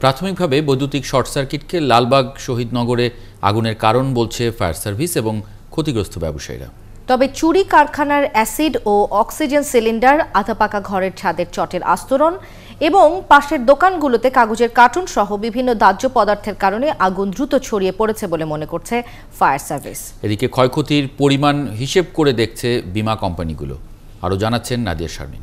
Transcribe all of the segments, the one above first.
প্রাথমিকভাবে বৈদ্যুতিক শর্ট সার্কিটকে লালবাগ শহীদনগরে আগুনের কারণ বলছে ফায়ার সার্ভিস এবং ক্ষতিগ্রস্ত ব্যবসায়ীরা। তবে চুরি কারখানার অ্যাসিড ও অক্সিজেন সিলিন্ডার আধাপাকা ঘরের ছাদের চটের আস্তরণ এবং পাশের দোকানগুলোতে কাগজের কার্টুন সহ বিভিন্ন দাহ্য পদার্থের কারণে আগুন দ্রুত ছড়িয়ে পড়েছে বলে মনে করছে ফায়ার সার্ভিস। এদিকে ক্ষয়ক্ষতির পরিমাণ হিসেব করে দেখছে বীমা কোম্পানিগুলো। আরও জানাচ্ছেন নাদিয়া শারমিন।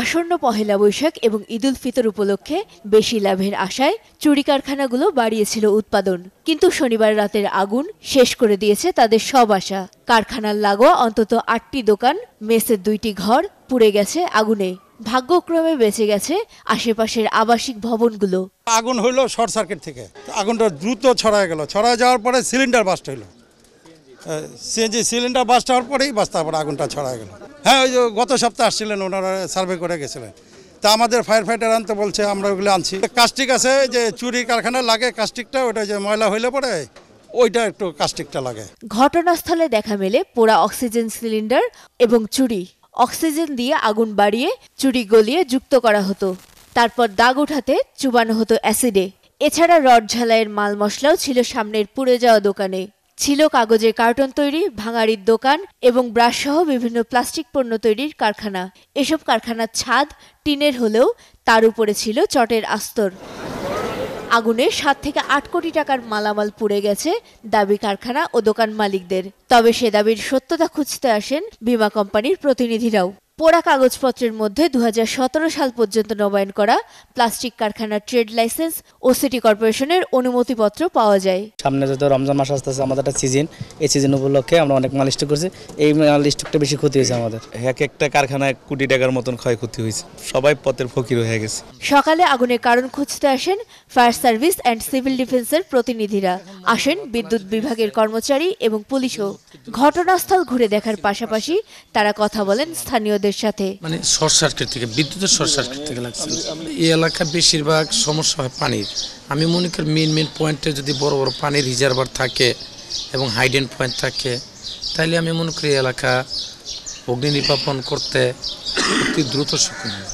আসন্ন পহেলা বৈশাখ এবং ঈদুল ফিতর উপলক্ষে বেশি লাভের আশায় চুরি কারখানাগুলো বাড়িয়েছিল উৎপাদন। কিন্তু শনিবার রাতের আগুন শেষ করে দিয়েছে তাদের সব আশা। কারখানার লাগোয়া অন্তত আটটি দোকান, মেসের দুইটি ঘর পুড়ে গেছে আগুনে। ভাগ্যক্রমে বেঁচে গেছে আশেপাশের আবাসিক ভবনগুলো। আগুন হইল শর্ট সার্কিট থেকে। আগুনটা দ্রুত ছড়ায় গেল। ছড়ায় যাওয়ার পরে সিলিন্ডার বাস্ট হইল। সিএনজি সিলিন্ডার বাস্ট হওয়ার পরেই বাস তারপরে আগুনটা ছড়ায় গেল। হ্যাঁ ওই গত সপ্তাহে আসছিলেন, ওনারা সার্ভে করে গেছিলেন। তা আমাদের ফায়ার ফাইটার আনতে বলছে, আমরা ওগুলো আনছি। কাস্টিক আছে যে চুরি কারখানা লাগে, কাস্টিকটা, ওটা যে ময়লা হইলে পরে, ওইটা একটু কাস্টিকটা লাগে। ঘটনাস্থলে দেখা মেলে পোড়া অক্সিজেন সিলিন্ডার এবং চুরি। অক্সিজেন দিয়ে আগুন বাড়িয়ে, চুরি গলিয়ে যুক্ত করা হতো। তারপর দাগ ওঠাতে চুবানো হতো অ্যাসিডে। এছাড়া রড ঝালাইয়ের মাল মশলাও ছিল সামনের পুড়ে যাওয়া দোকানে। ছিল কাগজের কার্টন তৈরি ভাঙাড়ির দোকান এবং ব্রাশ সহ বিভিন্ন প্লাস্টিক পণ্য তৈরির কারখানা। এসব কারখানার ছাদ টিনের হলেও তার উপরে ছিল চটের আস্তর। আগুনে সাত থেকে আট কোটি টাকার মালামাল পুড়ে গেছে দাবি কারখানা ও দোকান মালিকদের। তবে সে দাবির সত্যতা খুঁজতে আসেন বীমা কোম্পানির প্রতিনিধিরাও। পোড়া কাগজপত্রের মধ্যে দু হাজার সতেরো সাল পর্যন্ত নবায়ন করা প্লাস্টিক কারখানার ট্রেড লাইসেন্স ও সিটি কর্পোরেশনের অনুমতিপত্র পাওয়া যায়। সামনে যত রমজান মাস আসতেছে আমাদের একটা সিজন এই সিজন উপলক্ষে আমরা অনেক মাল স্টক করছি। এই মাল স্টকটা বেশি ক্ষতি হয়েছে আমাদের। এক একটা কারখানায় কোটি টাকার মতন ক্ষয়ক্ষতি হয়েছে। সবাই পথের ফকির হয়ে গেছে। সকালে আগুনের কারণ খুঁজতে আসেন ফায়ার সার্ভিস অ্যান্ড সিভিল ডিফেন্সের প্রতিনিধিরা। আসেন বিদ্যুৎ বিভাগের কর্মচারী এবং পুলিশও। ঘটনাস্থল ঘুরে দেখার পাশাপাশি তারা কথা বলেন স্থানীয়দের সাথে? মানে শর্ট সার্কিট থেকে বিদ্যুতের শর্ট সার্কিট থেকে লাগছে। এই এলাকায় বেশিরভাগ সমস্যা হয় পানির। আমি মনে করি মেন মেন পয়েন্টে যদি বড় বড় পানির রিজার্ভার থাকে এবং হাইডেন পয়েন্ট থাকে তাহলে আমি মনে করি এলাকা অগ্নি নির্বাপন করতে অতি দ্রুত সক্ষম হবে।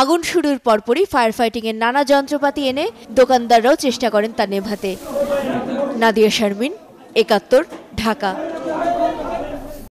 আগুন শুরুর পরপরই ফায়ার ফাইটিং এর নানা যন্ত্রপাতি এনে দোকানদাররাও চেষ্টা করেন তা নেভাতে। নাদিয়া শারমিন একাত্তর ঢাকা।